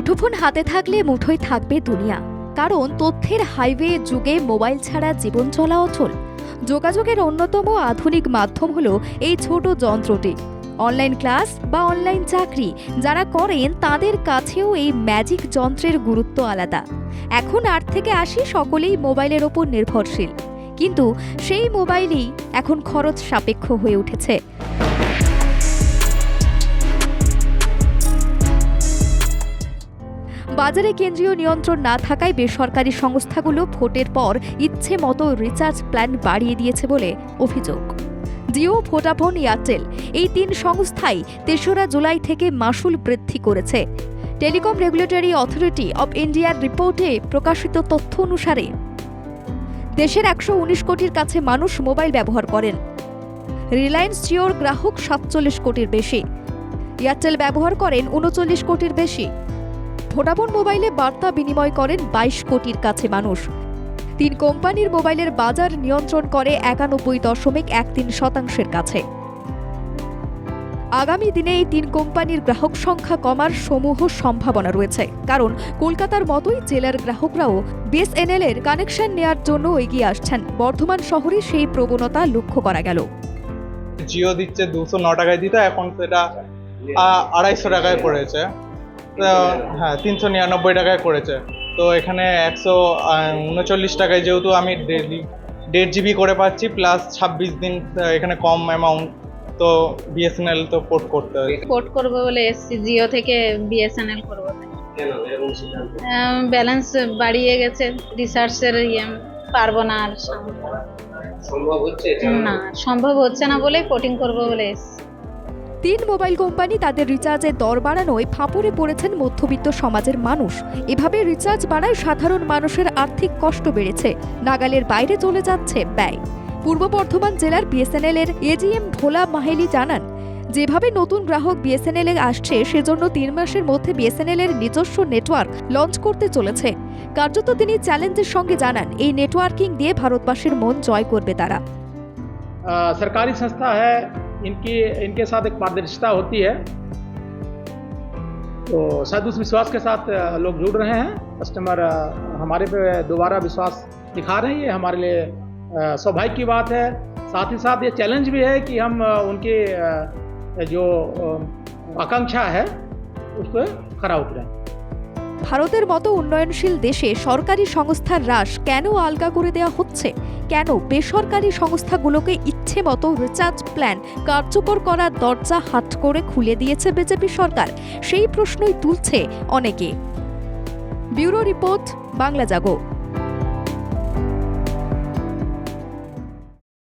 মুঠোফোন হাতে থাকলে মুঠোয় থাকবে দুনিয়া। কারণ তথ্যের হাইওয়ে যুগে মোবাইল ছাড়া জীবন চলা অচল। যোগাযোগের অন্যতম আধুনিক মাধ্যম হলো এই ছোট যন্ত্রটি। অনলাইন ক্লাস বা অনলাইন চাকরি, যারা করেন তাদের কাছেও এই ম্যাজিক যন্ত্রের গুরুত্ব আলাদা। এখন আট থেকে আশি সকলেই মোবাইলের ওপর নির্ভরশীল। কিন্তু সেই মোবাইলই এখন খরচ সাপেক্ষ হয়ে উঠেছে। বাজারে কেন্দ্রীয় নিয়ন্ত্রণ না থাকায় বেসরকারি সংস্থাগুলো ভোটের পর ইচ্ছে মতো রিচার্জ প্ল্যান বাড়িয়ে দিয়েছে বলে অভিযোগ। জিও, ভোডাফোন, এয়ারটেল এই তিন সংস্থাই তেসরা জুলাই থেকে মাসুল বৃদ্ধি করেছে। টেলিকম রেগুলেটরি অথরিটি অব ইন্ডিয়ার রিপোর্টে প্রকাশিত তথ্য অনুসারে দেশের একশো উনিশ কোটির কাছে মানুষ মোবাইল ব্যবহার করেন। রিলায়েন্স জিওর গ্রাহক সাতচল্লিশ কোটির বেশি। এয়ারটেল ব্যবহার করেন উনচল্লিশ কোটির বেশি। ভোডাফোন মোবাইলে বার্তা বিনিময় করেন বাইশ কোটির কাছে মানুষ। তিন কোম্পানির মোবাইলের বাজার নিয়ন্ত্রণ করে একানব্বই দশমিক এক তিন শতাংশের কাছে। আগামী দিনে এই তিন কোম্পানির গ্রাহক সংখ্যা কমার সমূহ সম্ভাবনা রয়েছে। কারণ কলকাতার মতোই জেলার গ্রাহকরাও বিএসএনএল এর কানেকশন নেয়ার জন্য এগিয়ে আসছেন। বর্ধমান শহরে সেই প্রবণতা লক্ষ্য করা গেল। জিও দিচ্ছে দুশো ন টাকায় দিতে, এখন সেটা আড়াইশো টাকায় পড়েছে। হ্যাঁ তিনশো নিরানব্বই টাকায় করেছে। তো এখানে একশো উনচল্লিশ টাকায় যেহেতু আমি ডেলি দেড় জিবি করে পাচ্ছি প্লাস ছাব্বিশ দিন এখানে কম অ্যামাউন্ট তো বিএসএনএল তো পোর্ট করতে হবে পোর্ট করব বলে এসছি জিও থেকে বিএসএনএল করব। ব্যালেন্স বাড়িয়ে গেছে রিসার্চের ইয়ে পারব না আর সম্ভব। হচ্ছে? না সম্ভব হচ্ছে না বলে কোটিং করব বলে এসছি। তিন মোবাইল কোম্পানি তাদের রিচার্জের দর বাড়ানোয় ফাঁপড়ে পড়েছেন মধ্যবিত্ত সমাজের মানুষ এভাবে রিচার্জ বাড়ায় সাধারণ মানুষের আর্থিক কষ্ট বেড়েছে নাগালের বাইরে চলে যাচ্ছে ব্যয় পূর্ব বর্ধমান জেলার বিএসএনএল এর এজিএম ভোলা মাহেলি জানান যেভাবে নতুন গ্রাহক বিএসএনএল এ আসছে সেজন্য তিন মাসের মধ্যে বিএসএনএল এর নিজস্ব নেটওয়ার্ক লঞ্চ করতে চলেছে কার্যত তিনি চ্যালেঞ্জের সঙ্গে জানান এই নেটওয়ার্কিং দিয়ে ভারতবাসীর মন জয় করবে তারা अ, सरकारी संस्था है इनकी, इनके साथ एक पारदर्शिता होती है। तो शायद उस विश्वास के साथ लोग जुड़ रहे हैं। कस्टमर हमारे पे दोबारा विश्वास दिखा रहे हैं। ये हमारे लिए सौभाग्य की बात है। साथ ही साथ ये चैलेंज भी है कि हम उनकी जो आकांक्षा है उस पर खरा उतरें। ভারতের মতো উন্নয়নশীল দেশে সরকারি সংস্থার হ্রাস কেন আলগা করে দেওয়া হচ্ছে? কেন বেসরকারি সংস্থাগুলোকে ইচ্ছে মতো রিচার্জ প্ল্যান কার্যকর করার দরজা হাট করে খুলে দিয়েছে বিজেপি সরকার? সেই প্রশ্নই তুলছে অনেকে। Bureau report, Bangla Jago.